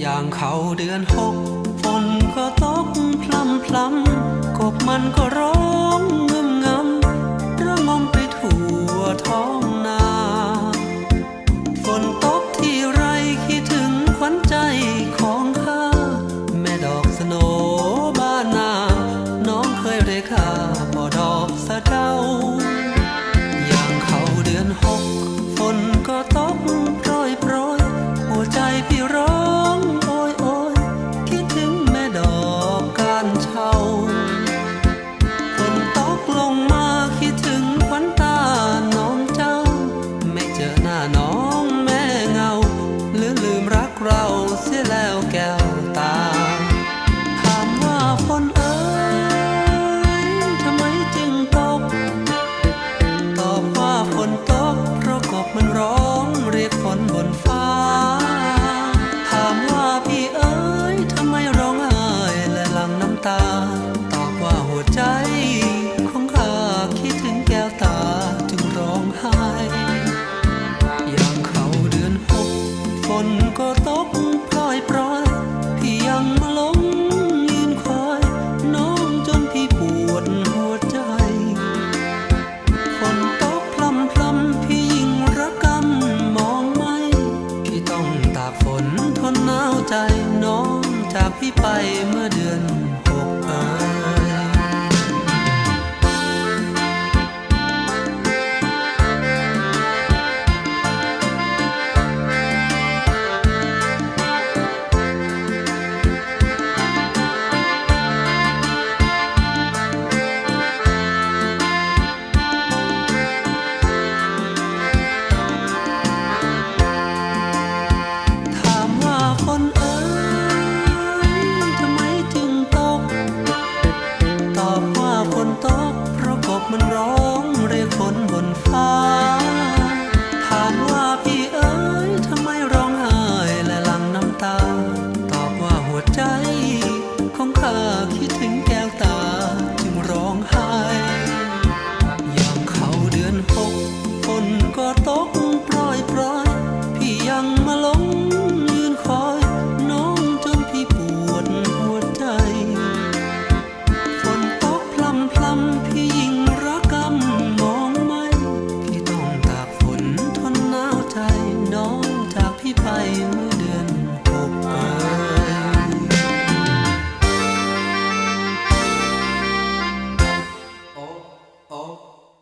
อย่างเขาเดือนหกฝนก็ตกพลำพลำกบมันก็ร้อง นก็ตกพลอยปลอยพี่ยังมาลงยืนคอย น้องจนพี่ปวดหัวใจ คนตกพลำพลำพี่ยิ่งระกำมองไม่พี่ต้องตากฝนทนหนาวใจน้องจากพี่ไปเมื่อเดือน ตกเพราะกบมันร้องเรียกคนบนฟ้า ถามว่าพี่เอ๋ยทำไมร้องไห้และหลั่งน้ำตา ตอบว่าหัวใจของข้าคิดถึง